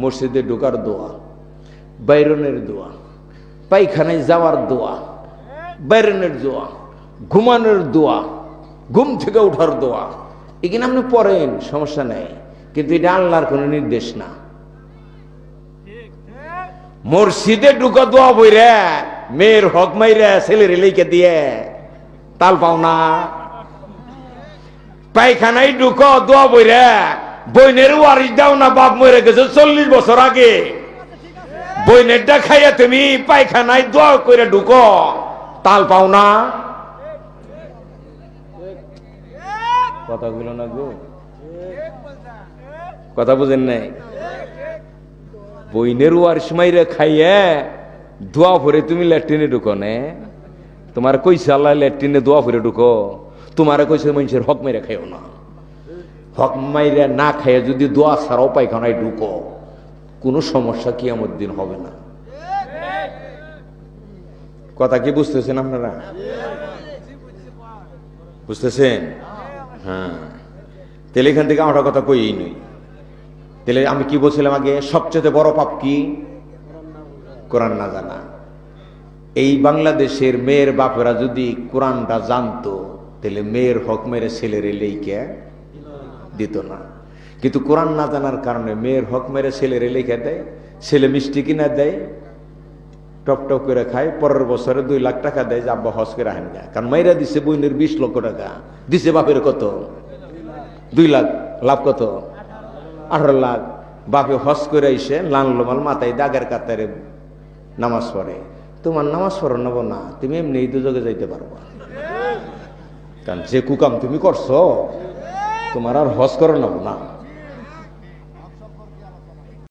মসজিদে ঢোকার দোয়া, বাইরনের দোয়া, পায়খানায় যাওয়ার দোয়া, বাইরনের দোয়া, ঘুমানোর দোয়া, ঘুম থেকে ওঠার দোয়া। এখানে আপনি পড়েন, সমস্যা নেই, কিন্তু এটা আল্লাহর কোনো নির্দেশ না। মসজিদে ঢুকা দোয়া বইরে, মেয়ের হক মাইরে ছেলের লেকে দিয়ে তাল পাও না। পায়খানায় ঢুকো দোয়া বইরে বইনের ওয়ারিস দাও না, বাপ মরে গেছে চল্লিশ বছর আগে। বইনেরটা খাইয়া তুমি পায়খানায় দোয়া করে ঢুকো। তাল পাও না। কথাগুলো না গো। কথা বুঝেন নাই? বইনের ওয়ারিস মাইরে খাইয়ে দোয়া ভরে তুমি ল্যাট্রিনে ঢুকো নে। তোমার কইছে আল্লাহ ল্যাট্রিনে দোয়া ভরে ঢুকো। তোমার কইছে মানুষের হক মেরে খাইও না। হক মাইরে না খাইয়ে যদি দোয়া ছাড়াও পায়খানায় ঢুকো, কোনো সমস্যা কি আমার দিন হবে না। কথা কি বুঝতেছেন আপনারা? বুঝতেছেন? হ্যাঁ। তাহলে এখান থেকে আমরা কথা কই নই তাহলে আমি কি বলছিলাম আগে? সবচেয়ে বড় পাপ কি? কোরআন না জানা। এই বাংলাদেশের মেয়ের বাপেরা যদি কোরআনটা জানতো, তাহলে মেয়ের হক মেরে ছেলের লেইকে দিত না। কিন্তু কোরআন না জানার কারণে মেয়ের হক মেরে ছেলের লেখা দেয়, ছেলে মিষ্টি কিনা দেয়, টপ টপ করে খায়, পরের বছরে দুই লাখ টাকা দেয় যে আব্বা হজ করে আহেন যায় কারণ মাইরা দিছে বইনের বিশ লক্ষ টাকা, দিছে বাপের কত? দুই লাখ, লাভ কত? আঠারো লাখ। বাপে হজ করে এসে লাল লোমাল মাথায় দাগের কাতারে নামাজ পড়ে। তোমার নামাজ পড়ো নেব না, তুমি এমনি এই দুযোগে যাইতে পারবা। কারণ যে কুকাম তুমি করছ তোমার আর হজ করো না।